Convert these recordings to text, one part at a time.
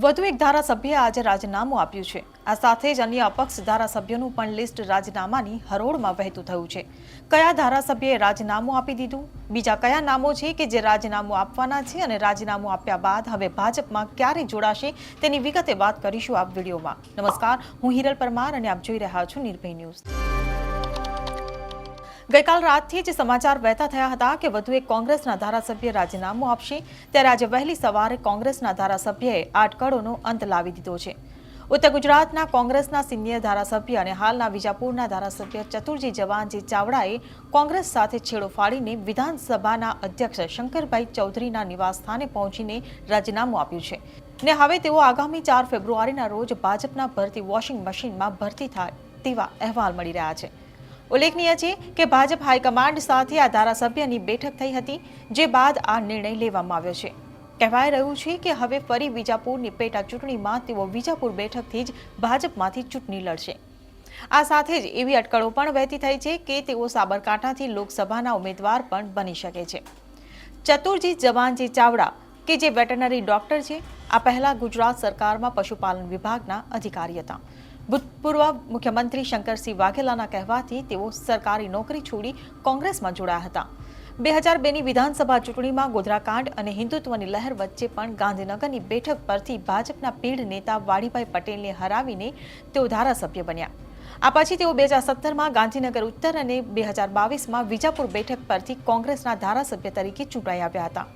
વધુ એક ધારાસભ્યે આજે રાજીનામું આપ્યું છે. આ સાથે જ અન્ય અપક્ષ ધારાસભ્યોનું પણ લિસ્ટ રાજીનામાની હરોળમાં વહેતું થયું છે. કયા ધારાસભ્યએ રાજીનામું આપી દીધું? બીજા કયા નામો છે કે જે રાજીનામું આપવાના છે અને રાજીનામું આપ્યા બાદ હવે ભાજપમાં ક્યારે જોડાશે તેની વિગતે વાત કરીશું આ વિડીયોમાં. નમસ્કાર, હું હિરલ પરમાર અને આપ જોઈ રહ્યા છો નિર્ભય ન્યૂઝ. ગઈકાલ રાતથી જ સમાચાર વહેતા થયા હતા કે વધુ એક કોંગ્રેસના ધારાસભ્ય રાજીનામું આપશે. ત્યારે આજે વહેલી સવારે કોંગ્રેસના ધારાસભ્યએ આટકળોનો અંત લાવી દીધો છે. ઉત્તર ગુજરાતના કોંગ્રેસના સિનિયર ધારાસભ્ય અને હાલના વિજાપુરના ધારાસભ્ય ચતુરજી જવાનજી ચાવડાએ કોંગ્રેસ સાથે છેડો ફાડીને વિધાનસભાના અધ્યક્ષ શંકરભાઈ ચૌધરીના નિવાસસ્થાને પહોંચીને રાજીનામું આપ્યું છે. ને હવે તેઓ આગામી ચાર ફેબ્રુઆરીના રોજ ભાજપના ભરતી વોશિંગ મશીનમાં ભરતી થાય તેવા અહેવાલ મળી રહ્યા છે. ઉલ્લેખનીય છે કે ભાજપ હાઈકમાન્ડ સાથે આ ધારાસભ્યની બેઠક થઈ હતી, જે બાદ આ નિર્ણય લેવામાં આવ્યો છે. કહેવાય રહ્યું છે કે હવે ફરી વિજાપુરની પેટા ચૂંટણીમાં તેઓ વિજાપુર બેઠકથી જ ભાજપમાંથી ચૂંટણી લડશે. આ સાથે જ એવી અટકળો પણ વહેતી થઈ છે કે તેઓ સાબરકાંઠાથી લોકસભાના ઉમેદવાર પણ બની શકે છે. ચતુરજી જવાનજી ચાવડા, કે જે વેટરનરી ડોક્ટર છે, આ પહેલા ગુજરાત સરકારમાં પશુપાલન વિભાગના અધિકારી હતા. ભૂતપૂર્વ મુખ્યમંત્રી શંકરસિંહ વાઘેલાના કહેવાથી તેઓ સરકારી નોકરી છોડી કોંગ્રેસમાં જોડાયા હતા. બે હજાર બેની વિધાનસભા ચૂંટણીમાં ગોધરાકાંડ અને હિન્દુત્વની લહેર વચ્ચે પણ ગાંધીનગરની બેઠક પરથી ભાજપના પીઢ નેતા વાડીભાઈ પટેલને હરાવીને તેઓ ધારાસભ્ય બન્યા. આ પછી તેઓ બે હજાર સત્તરમાં ગાંધીનગર ઉત્તર અને બે હજાર બાવીસમાં વિજાપુર બેઠક પરથી કોંગ્રેસના ધારાસભ્ય તરીકે ચૂંટાઈ આવ્યા હતા.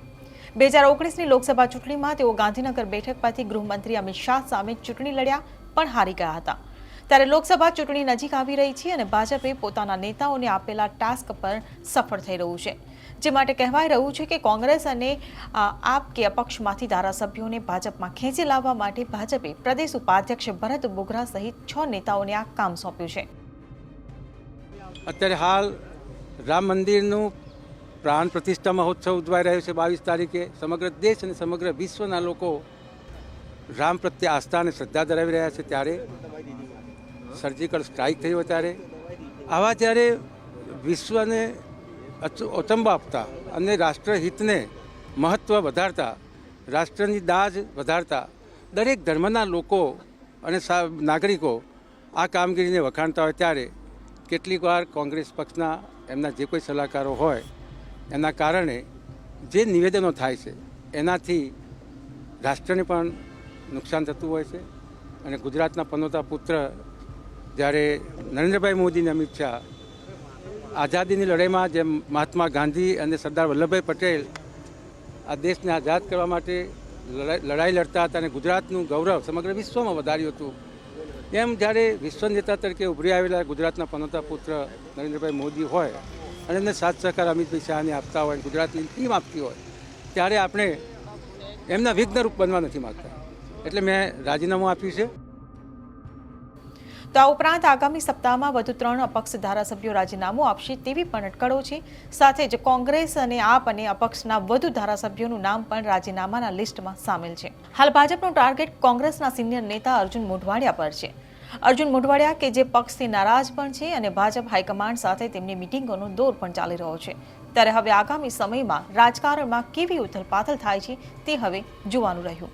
બે હજાર ઓગણીસની લોકસભા ચૂંટણીમાં તેઓ ગાંધીનગર બેઠક પરથી ગૃહમંત્રી અમિત શાહ સામે ચૂંટણી લડ્યા, પણ હારી ગયા હતા. ત્યારે લોકસભા ચૂંટણી નજીક આવી રહી છે અને ભાજપે પોતાના નેતાઓને આપેલા ટાસ્ક પર સફળ થઈ રહ્યું છે. જે માટે કહેવાય રહ્યું છે કે કોંગ્રેસ અને આપ કે અપક્ષમાંથી ધારાસભ્યોને ભાજપમાં ખેંચી લાવવા માટે ભાજપે પ્રદેશ ઉપાધ્યક્ષ ભરત બોગરા સહિત છ નેતાઓને આ કામ સોંપ્યું છે. અત્યારે હાલ રામ મંદિરનું પ્રાણ પ્રતિષ્ઠા મહોત્સવ ઉજવાઈ રહ્યો છે બાવીસ તારીખે. સમગ્ર દેશ અને સમગ્ર વિશ્વના લોકો રામ પ્રત્યે આસ્થા અને શ્રદ્ધા ધરાવી રહ્યા છે ત્યારે સર્જિકલ સ્ટ્રાઇક થયો ત્યારે આવા જ્યારે વિશ્વને અચ- આપતા અને રાષ્ટ્રહિતને મહત્ત્વ વધારતા, રાષ્ટ્રની દાજ વધારતા, દરેક ધર્મના લોકો અને નાગરિકો આ કામગીરીને વખાણતા હોય ત્યારે કેટલીક વાર કોંગ્રેસ પક્ષના એમના જે કોઈ સલાહકારો હોય, એના કારણે જે નિવેદનો થાય છે, એનાથી રાષ્ટ્રને પણ નુકસાન થતું હોય છે અને ગુજરાતના પનોતા પુત્ર જ્યારે નરેન્દ્રભાઈ મોદી અને અમિત શાહ આઝાદીની લડાઈમાં જેમ મહાત્મા ગાંધી અને સરદાર વલ્લભભાઈ પટેલ આ દેશને આઝાદ કરવા માટે લડાઈ લડતા હતા અને ગુજરાતનું ગૌરવ સમગ્ર વિશ્વમાં વધાર્યું હતું, એમ જ્યારે વિશ્વ નેતા તરીકે ઉભરી આવેલા ગુજરાતના પનોતા પુત્ર નરેન્દ્રભાઈ મોદી હોય અને એમને સાથ સહકાર અમિતભાઈ શાહને આપતા હોય ગુજરાતની ટીમ આપતી હોય, ત્યારે આપણે એમના વિઘ્નરૂપ બનવા નથી માગતા. એટલે મેં રાજીનામું આપ્યું છે. તો આ ઉપરાંત આગામી સપ્તાહમાં વધુ ત્રણ અપક્ષ ધારાસભ્યો રાજીનામું આપશે તેવી પણ અટકળો છે. સાથે જ કોંગ્રેસ અને આપ અને અપક્ષના વધુ ધારાસભ્યોનું નામ પણ રાજીનામાના લિસ્ટમાં સામેલ છે. હાલ ભાજપનું ટાર્ગેટ કોંગ્રેસના સિનિયર નેતા અર્જુન મોઢવાડિયા પર છે. અર્જુન મોઢવાડિયા કે જે પક્ષથી નારાજ પણ છે અને ભાજપ હાઈકમાન્ડ સાથે તેમની મિટિંગોનો દોર પણ ચાલી રહ્યો છે. ત્યારે હવે આગામી સમયમાં રાજકારણમાં કેવી ઉથલપાથલ થાય છે તે હવે જોવાનું રહ્યું.